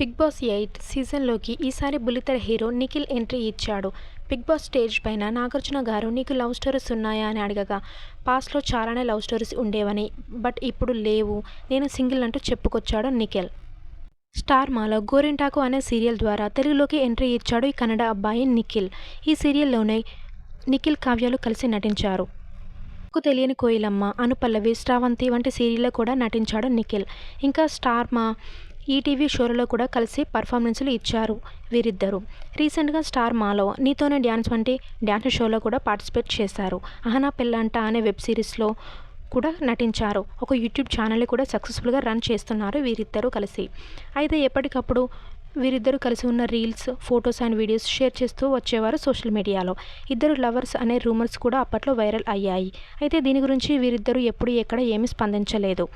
Big boss eight సీజన్లోకి ఈసారి బుల్లితెర హీరో నిఖిల్ ఎంట్రీ ఇచ్చాడు. బిగ్ బాస్ స్టేజ్ పైన నాగార్జున గారు నీకు లవ్ స్టోరీస్ ఉన్నాయా? అని అడగగా. పాస్ట్లో చాలానే లవ్ స్టోరీస్ ఉండేవని బట్ ఇప్పుడు లేవు. నేను సింగిల్ అంటూ చెప్పుకొచ్చాడు నిఖిల్. స్టార్ మాలో గోరింటాకు అనే సీరియల్ ద్వారా తెలుగులోకి ఎంట్రీ ఇచ్చాడు ఈ కన్నడ అబ్బాయి నిఖిల్. ఈ సీరియల్లోనే నిఖిల్ కావ్యాలు కలిసి నటించారు. నాకు తెలియని కోయిలమ్మ అనుపల్లవి శ్రావంతి వంటి సీరియల్లో కూడా నటించాడు నిఖిల్. ఇంకా స్టార్ మా ఈటీవీ షోలలో కూడా కలిసి పర్ఫార్మెన్స్లు ఇచ్చారు వీరిద్దరూ. రీసెంట్గా స్టార్ మాలో నీతోనే డ్యాన్స్ వంటి డ్యాన్స్ షోలో కూడా పార్టిసిపేట్ చేశారు. అహనా పెళ్ళంట అనే వెబ్ సిరీస్లో కూడా నటించారు. ఒక యూట్యూబ్ ఛానల్ని కూడా సక్సెస్ఫుల్గా రన్ చేస్తున్నారు వీరిద్దరూ కలిసి. అయితే ఎప్పటికప్పుడు వీరిద్దరూ కలిసి ఉన్న reels photos and videos share చేస్తూ వచ్చేవారు సోషల్ మీడియాలో. ఇద్దరు లవర్స్ అనే రూమర్స్ కూడా అప్పట్లో వైరల్ అయ్యాయి. అయితే దీని గురించి వీరిద్దరూ ఎప్పుడు ఎక్కడ ఏమీ స్పందించలేదు.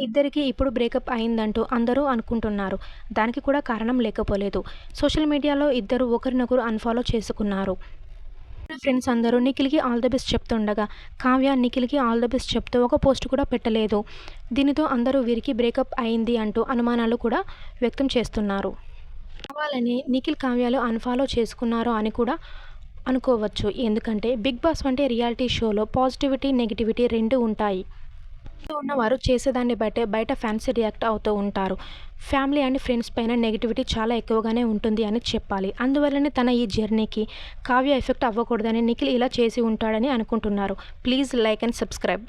ఇద్దరికి ఇప్పుడు బ్రేకప్ అయిందంటూ అందరూ అనుకుంటున్నారు. దానికి కూడా కారణం లేకపోలేదు. సోషల్ మీడియాలో ఇద్దరు ఒకరినొకరు అన్ఫాలో చేసుకున్నారు. ఫ్రెండ్స్ అందరూ నిఖిల్కి ఆల్ ద బెస్ట్ చెప్తుండగా కావ్య నిఖిల్కి ఆల్ ద బెస్ట్ చెప్తూ ఒక పోస్ట్ కూడా పెట్టలేదు. దీనితో అందరూ వీరికి బ్రేకప్ అయింది అంటూ అనుమానాలు కూడా వ్యక్తం చేస్తున్నారు. కావాలని నిఖిల్ కావ్యాలు అన్ఫాలో చేసుకున్నారో అని కూడా అనుకోవచ్చు. ఎందుకంటే బిగ్ బాస్ వంటి రియాలిటీ షోలో పాజిటివిటీ నెగిటివిటీ రెండు ఉంటాయి. ఉన్నవారు చేసేదాన్ని బట్టే బయట ఫ్యాన్స్ రియాక్ట్ అవుతూ ఉంటారు. ఫ్యామిలీ అండ్ ఫ్రెండ్స్ పైన నెగిటివిటీ చాలా ఎక్కువగానే ఉంటుంది అని చెప్పాలి. అందువల్లనే తన ఈ జర్నీకి కావ్య ఎఫెక్ట్ అవ్వకూడదని నిఖిల్ ఇలా చేసి ఉంటాడని అనుకుంటున్నారు. Please like and subscribe